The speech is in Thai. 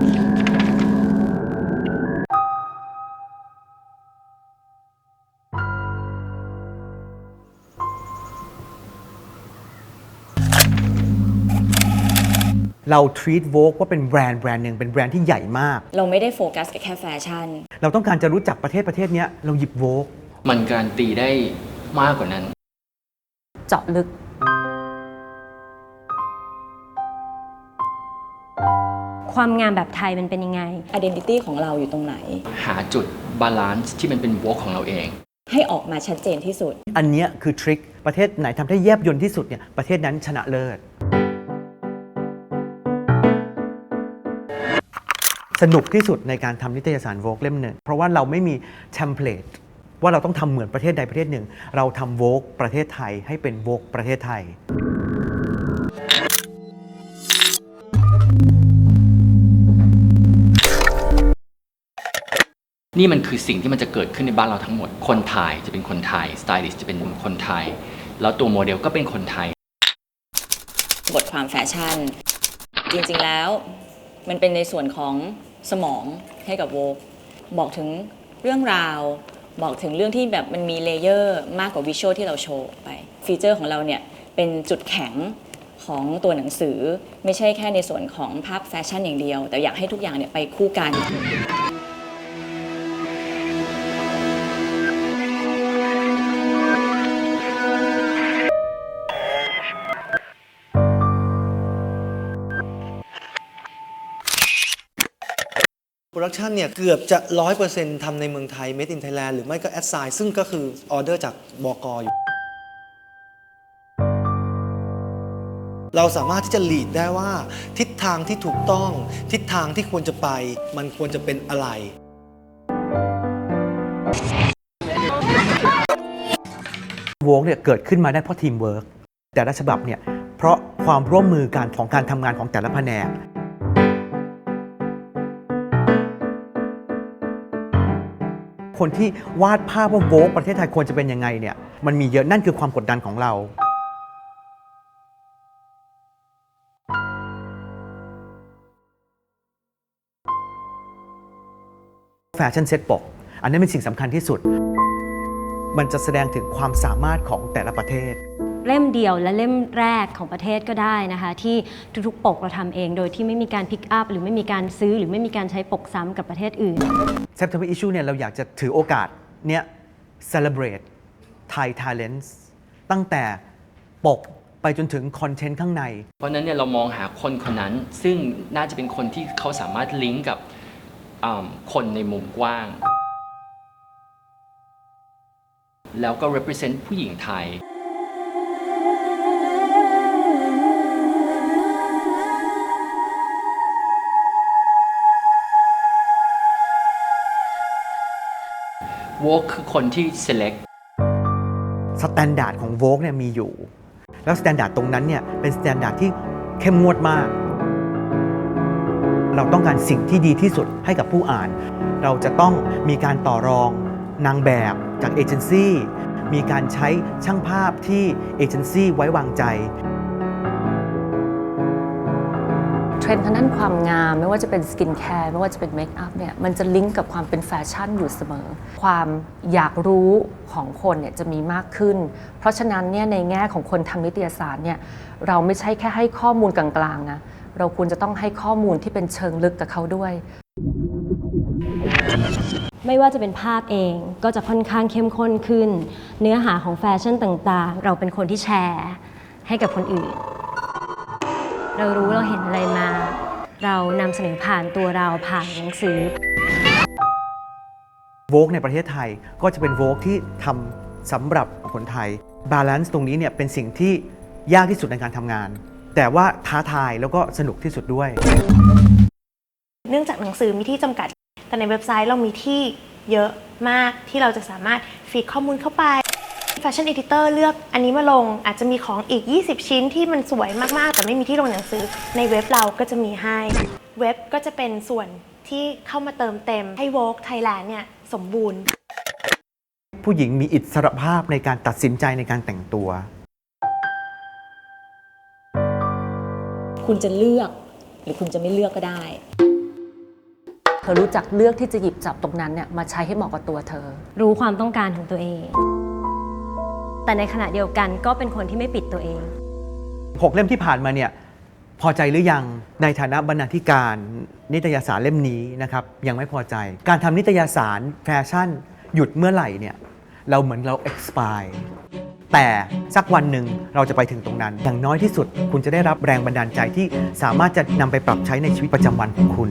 เรา treat Vogue ว่าเป็นแบรนด์แบรนด์หนึ่งเป็นแบรนด์ที่ใหญ่มาก เราไม่ได้โฟกัสกับแค่แฟชั่น เราต้องการจะรู้จักประเทศประเทศเนี้ยเราหยิบ Vogue มันการันตีได้มากกว่านั้น เจาะลึก ความงามแบบไทยมันเป็นยังไง identity ของเราอยู่ตรงไหน หาจุดบาลานซ์ที่มันเป็นวอลของเราเอง ให้ออกมาชัดเจนที่สุด อันเนี้ยคือทริคประเทศไหนทำได้แยบยนต์ที่สุดเนี่ยประเทศนั้นชนะเลิศ สนุกที่สุดในการทำนิตยสารโวกเล่มหนึ่ง เพราะว่าเราไม่มีเทมเพลตว่าเราต้องทำเหมือนประเทศใดประเทศหนึ่ง เราทำโวกประเทศไทยให้เป็นโวกประเทศไทย นี่มันคือสิ่งที่มันจะเกิดขึ้นในบ้านเราทั้งหมด คนไทยจะเป็นคนไทยสไตลิสต์จะเป็นคนไทย แล้วตัวโมเดลก็เป็นคนไทย บทความแฟชั่น จริงๆแล้ว มันเป็นในส่วนของสมองให้กับโวบอกถึงเรื่องราว บอกถึงเรื่องที่แบบมันมีเลเยอร์มากกว่าวิชวลที่เราโชว์ไป ฟีเจอร์ของเราเนี่ยเป็นจุดแข็งของตัวหนังสือไม่ใช่แค่ในส่วนของภาพแฟชั่นอย่างเดียว แต่อยากให้ทุกอย่างเนี่ยไปคู่กัน โปรดักชันเนี่ยเกือบจะ 100%ทำในเมืองไทย Made in Thailand หรือไม่ก็แอดไซน์ซึ่งก็คือออเดอร์จากบกอยู่ เราสามารถที่จะ lead ได้ว่าทิศทางที่ถูกต้อง ทิศทางที่ควรจะไป มันควรจะเป็นอะไรวกเนี่ยเกิดขึ้นมาได้เพราะทีมเวิร์กแต่ละฉบับเนี่ยเพราะความร่วมมือกันของการทำงานของแต่ละแผนก คนที่วาดภาพว่าโวกประเทศไทยควรจะเป็นยังไงเนี่ยมันมีเยอะนั่นคือความกดดันของเรา แฟชั่นเซ็ตปก อันนี้เป็นสิ่งสำคัญที่สุด มันจะแสดงถึงความสามารถของแต่ละประเทศ เล่มเดียวและเล่มแรกของประเทศก็ได้นะคะที่ทุกๆ ปกเราทำเอง โดยที่ไม่มีการพิกอัพหรือไม่มีการซื้อหรือไม่มีการใช้ปกซ้ำกับประเทศอื่น September Issue เนี่ยเราอยากจะถือโอกาสเนี่ย celebrate Thai talents ตั้งแต่ปกไปจนถึงคอนเทนต์ข้างใน เพราะฉะนั้นเนี่ยเรามองหาคนคนนั้น ซึ่งน่าจะเป็นคนที่เขาสามารถลิงก์กับอ่าคนในมุมกว้าง แล้วก็ represent ผู้หญิงไทย w o r k คือคนที่ select สแตนดาร์ดของ Vogue เนี่ยมีอยู่ แล้วสแตนดาร์ดตรงนั้นเนี่ยเป็นสแตนดาร์ดที่เข้มงวดมาก เราต้องการสิ่งที่ดีที่สุดให้กับผู้อ่าน เราจะต้องมีการต่อรองนางแบบจากเอเจนซี่มีการใช้ช่างภาพที่เอเจนซี่ไว้วางใจ รนด์ทางด้านความงาม ไม่ว่าจะเป็นสกินแคร์ไม่ว่าจะเป็นเมคอัพเนี่ยมันจะลิงก์กับความเป็นแฟชั่นอยู่เสมอ ความอยากรู้ของคนเนี่ยจะมีมากขึ้น เพราะฉะนั้นเนี่ยในแง่ของคนทำนิตยสารเนี่ยเราไม่ใช่แค่ให้ข้อมูลกลางๆนะเราควรจะต้องให้ข้อมูลที่เป็นเชิงลึกกับเขาด้วย ไม่ว่าจะเป็นภาพเองก็จะค่อนข้างเข้มข้นขึ้น เนื้อหาของแฟชั่นต่างๆ เราเป็นคนที่แชร์ให้กับคนอื่น เรารู้เราเห็นอะไรมา เรานำเสนอผ่านตัวเราผ่านหนังสือ โวกในประเทศไทยก็จะเป็นโวกที่ทำสำหรับคนไทยบาลานซ์ตรงนี้เนี่ยเป็นสิ่งที่ยากที่สุดในการทำงาน แต่ว่าท้าทายแล้วก็สนุกที่สุดด้วย เนื่องจากหนังสือมีที่จำกัด แต่ในเว็บไซต์เรามีที่เยอะมากที่เราจะสามารถฟีดข้อมูลเข้าไป Fashion Editor เลือกอันนี้มาลงอาจจะมีของอีก 20 ชิ้นที่มันสวยมากๆ แต่ไม่มีที่ลงหนังสือ ในเว็บเราก็จะมีให้ เว็บก็จะเป็นส่วนที่เข้ามาเติมเต็มให้ Vogue Thailand เนี่ยสมบูรณ์ ผู้หญิงมีอิสรภาพในการตัดสินใจในการแต่งตัว คุณจะเลือกหรือคุณจะไม่เลือกก็ได้ธอรู้จักเลือกที่จะหยิบจับตรงนั้นเนี่ยมาใช้ให้เหมาะกับตัวเธอ รู้ความต้องการของตัวเอง แต่ในขณะเดียวกันก็เป็นคนที่ไม่ปิดตัวเอง 6 เล่มที่ผ่านมาเนี่ยพอใจหรือยังในฐานะบรรณาธิการนิตยสารเล่มนี้นะครับยังไม่พอใจ การทำนิตยสารแฟชั่น หยุดเมื่อไหร่เนี่ยเราเหมือนเรา expire แต่สักวันหนึ่งเราจะไปถึงตรงนั้น อย่างน้อยที่สุดคุณจะได้รับแรงบันดาลใจที่สามารถจะนำไปปรับใช้ในชีวิตประจำวันของคุณ